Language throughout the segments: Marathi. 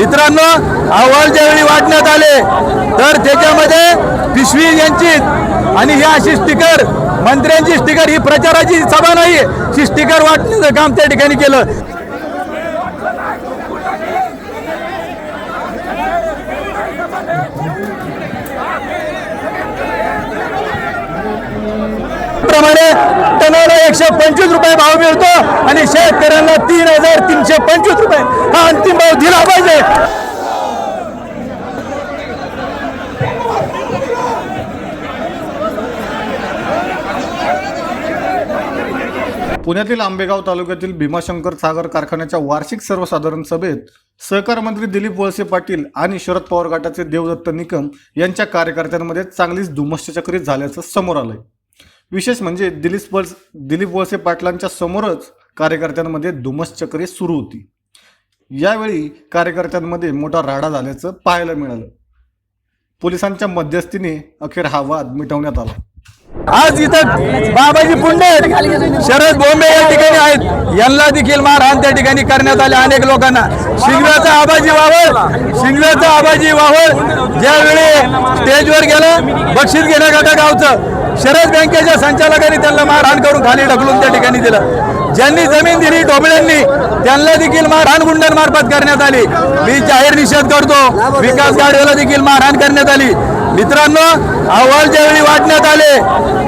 मित्रांनो अहवाल ज्यावेळी वाटण्यात आले तर त्याच्यामध्ये पिशवी यांची आणि ही अशी स्टिकर मंत्र्यांची स्टिकर ही प्रचाराची सभा नाही ही स्टिकर वाटण्याचं काम त्या ठिकाणी केलं. प्रमाणे टनाला एकशे पंचवीस रुपये भाव मिळतो आणि शेतकऱ्यांना तीन हजार तीनशे पंचवीस रुपये हा अंतिम भाव दिला पाहिजे पुण्यातील आंबेगाव तालुक्यातील भीमाशंकर सागर कारखान्याच्या वार्षिक सर्वसाधारण सभेत सहकार मंत्री दिलीप वळसे पाटील आणि शरद पवार गटाचे देवदत्त निकम यांच्या कार्यकर्त्यांमध्ये चांगलीच धुमश्चक्री झाल्याचं समोर आलंय. विशेष म्हणजे दिलीप वळस दिलीप वळसे पाटलांच्या समोरच कार्यकर्त्यांमध्ये धुमश्चक्री सुरू होती. यावेळी कार्यकर्त्यांमध्ये मोठा राडा झाल्याचं पाहायला मिळालं. पोलिसांच्या मध्यस्थीने अखेर हा वाद मिटवण्यात आला. आज इथं बाबाजी पुंडे शरद बोंबे या ठिकाणी आहेत. यांना देखील मारहाण त्या ठिकाणी करण्यात आले अनेक लोकांना. शिंगव्याचा आबाजी वावळ शिंगव्याचा आबाजी वावळ ज्यावेळी स्टेजवर गेलं बक्षीस घेण्याकरता गावचं शरद बँकेच्या संचालकांनी त्यांना मारहाण करून खाली ढकलून त्या ठिकाणी दिलं. ज्यांनी जमीन दिली ढोबळ्यांनी त्यांना देखील मारहाण गुंडांमार्फत करण्यात आली. मी जाहीर निषेध करतो विकास गाडवेला देखील मारहाण करण्यात आली. मित्रांनो अहवाल ज्यावेळी वाटण्यात आले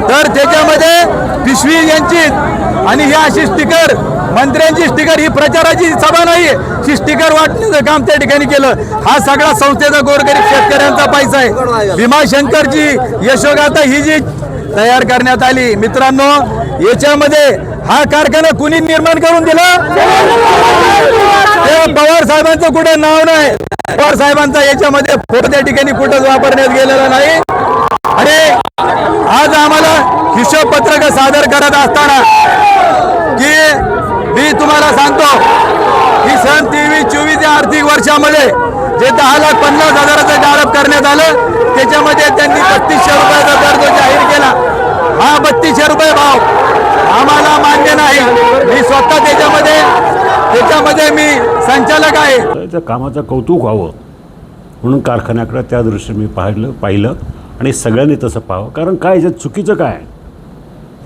तर त्याच्यामध्ये पिशवी यांची आणि ही अशी स्टिकर मंत्र्यांची स्टिकर ही प्रचाराची सभा नाही ही स्टिकर वाटण्याचं काम त्या ठिकाणी केलं. हा सगळा संस्थेचा गोरगरीब शेतकऱ्यांचा पैसा आहे. भीमाशंकरची यशोगाथा ही जी तयार करण्यात आली. मित्रांनो याच्यामध्ये हा कारखाना कुणी निर्माण करून दिला? पवार साहेबांचं कुठे नाव नाही. पवार साहेबांचा याच्यामध्ये फोटो त्या ठिकाणी कुठंच वापरण्यात गेलेला नाही. आणि आज आम्हाला हिशोब पत्रक सादर करत असताना की मी तुम्हाला सांगतो की सन तेवीस चोवीस या आर्थिक वर्षामध्ये जे दहा लाख पन्नास हजाराचं गाळप करण्यात आलं त्याच्यामध्ये त्यांनी बत्तीसशे रुपयाचा दर जो जाहीर केला हा बत्तीसशे रुपये भाव. आम्हाला मान्य नाही. मी स्वतः त्याच्यामध्ये त्याच्यामध्ये मी संचालक आहे. त्या कामाचं कौतुक व्हावं. म्हणून कारखान्याकडं त्या दृष्टीने मी पाहिलं पाहिलं आणि सगळ्यांनी तसं पाहावं. कारण काय याच्यात चुकीचं काय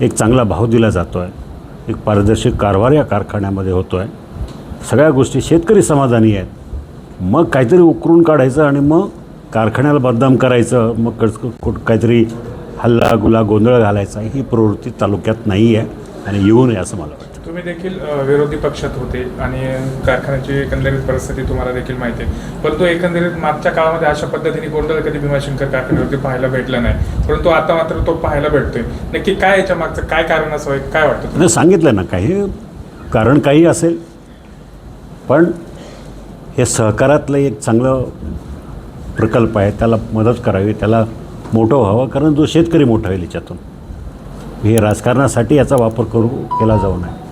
एक चांगला भाव दिला जातो आहे एक पारदर्शक कारभार या कारखान्यामध्ये होतो आहे सगळ्या गोष्टी शेतकरी समाधानी आहेत. मग काहीतरी उकरून काढायचं आणि मग कारखान्याला बदनाम करायचं. मग कुठ काहीतरी हल्ला गुला गोंधळ घालायचा ही प्रवृत्ती तालुक्यात नाही आहे आणि येऊ नये असं मला वाटतं. तुम्ही देखील विरोधी पक्षात होते आणि कारखान्याची एकंदरीत परिस्थिती तुम्हाला देखील माहिती आहे. परंतु एकंदरीत मागच्या काळामध्ये अशा पद्धतीने गोंधळ कधी भीमाशंकर कारखान्यावरती पाहायला भेटला नाही. परंतु आता मात्र तो पाहायला भेटतोय. नक्की काय याच्या मागचं? काय कारण असावं काय वाटतं आता सांगितलं ना काही. कारण काही असेल. पण हे सहकारातलं एक चांगलं प्रकल्प आहे. त्याला मदत करावी. त्याला मोठं व्हावं कारण जो शेतकरी मोठा होईल याच्यातून. हे राजकारणासाठी याचा वापर करू केला जाऊ नये.